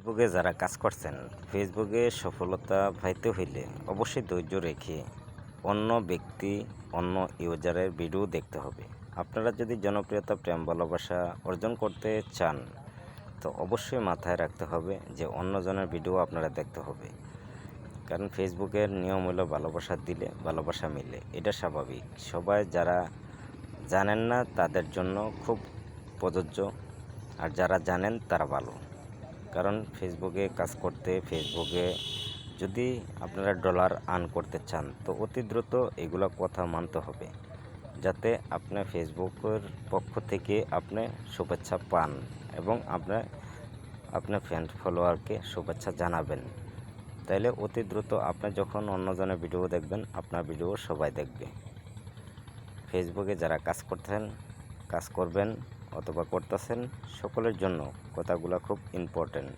ফেসবুকে যারা কাজ করছেন, ফেসবুকে সফলতা পাইতে হইলে অবশ্যই ধৈর্য রেখে অন্য ব্যক্তি, অন্য ইউজারের ভিডিও দেখতে হবে। আপনারা যদি জনপ্রিয়তা, প্রেম, ভালোবাসা অর্জন করতে চান, তো অবশ্যই মাথায় রাখতে হবে যে অন্যজনের ভিডিও আপনারা দেখতে হবে। কারণ ফেসবুকের নিয়ম হলো ভালোবাসা দিলে ভালোবাসা মিলে, এটা স্বাভাবিক। সবাই যারা জানেন না, তাদের জন্য খুব প্রযোজ্য। আর যারা জানেন, তারা ভালো। কারণ ফেসবুকে কাজ করতে, ফেসবুকে যদি আপনারা ডলার আর্ন করতে চান, তো অতি দ্রুত এগুলো কথা মানতে হবে। যাতে আপনার ফেসবুকের পক্ষ থেকে আপনি শুভেচ্ছা পান এবং আপনার আপনার ফ্রেন্ড ফলোয়ারকে শুভেচ্ছা জানাবেন। তাইলে অতি দ্রুত আপনি যখন অন্যজনের ভিডিও দেখবেন, আপনার ভিডিও সবাই দেখবে। ফেসবুকে যারা কাজ করতেন কাজ করবেন অথবা করতেছেন সকলের জন্য। কথাগুলো খুব ইম্পর্টেন্ট